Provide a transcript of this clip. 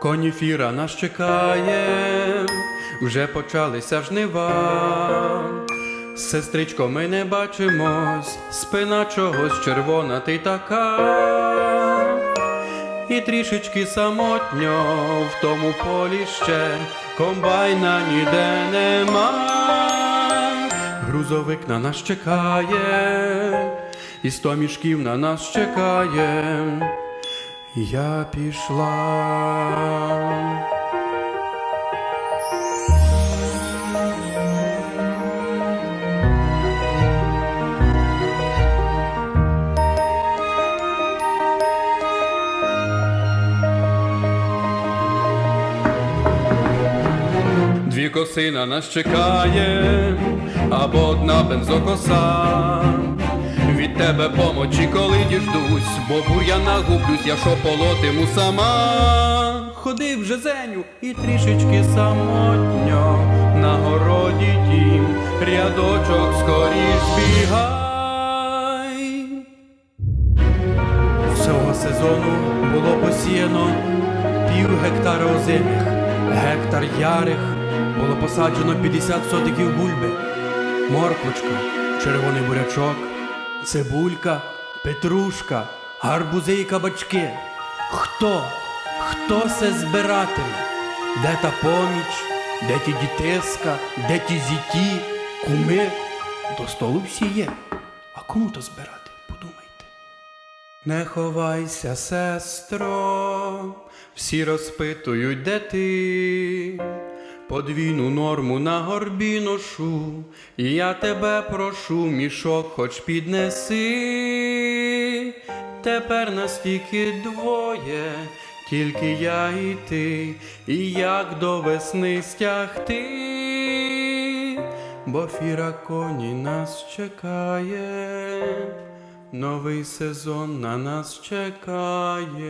Коніфіра нас чекає, вже почалися жнива. Сестричко, ми не бачимось, спина чогось червона, ти така. І трішечки самотньо в тому полі ще комбайна ніде нема. Грузовик на нас чекає, і сто мішків на нас чекає. Я пішла. Дві коси на нас чекає, або одна бензокоса. Тебе помочі, коли діждусь, бо бур'яна гублюсь, я що полотиму сама. Ходи вже зеню і трішечки самотньо на городі тім, рядочок скоріш бігай. Цього сезону було посіяно пів гектара озимих, гектар ярих, було посаджено 50 сотиків бульби, морквочка, червоний бурячок, цибулька, петрушка, гарбузи і кабачки. Хто? Хто це збиратиме? Де та поміч, де ті дітиска, де ті зіті, куми? До столу всі є. А кому то збирати? Подумайте. Не ховайся, сестро, всі розпитують, де ти. Подвійну норму на горбі ношу, і я тебе прошу, мішок хоч піднеси. Тепер настільки двоє, тільки я і ти, і як до весни стягти, бо фіра коні нас чекає. Новий сезон на нас чекає.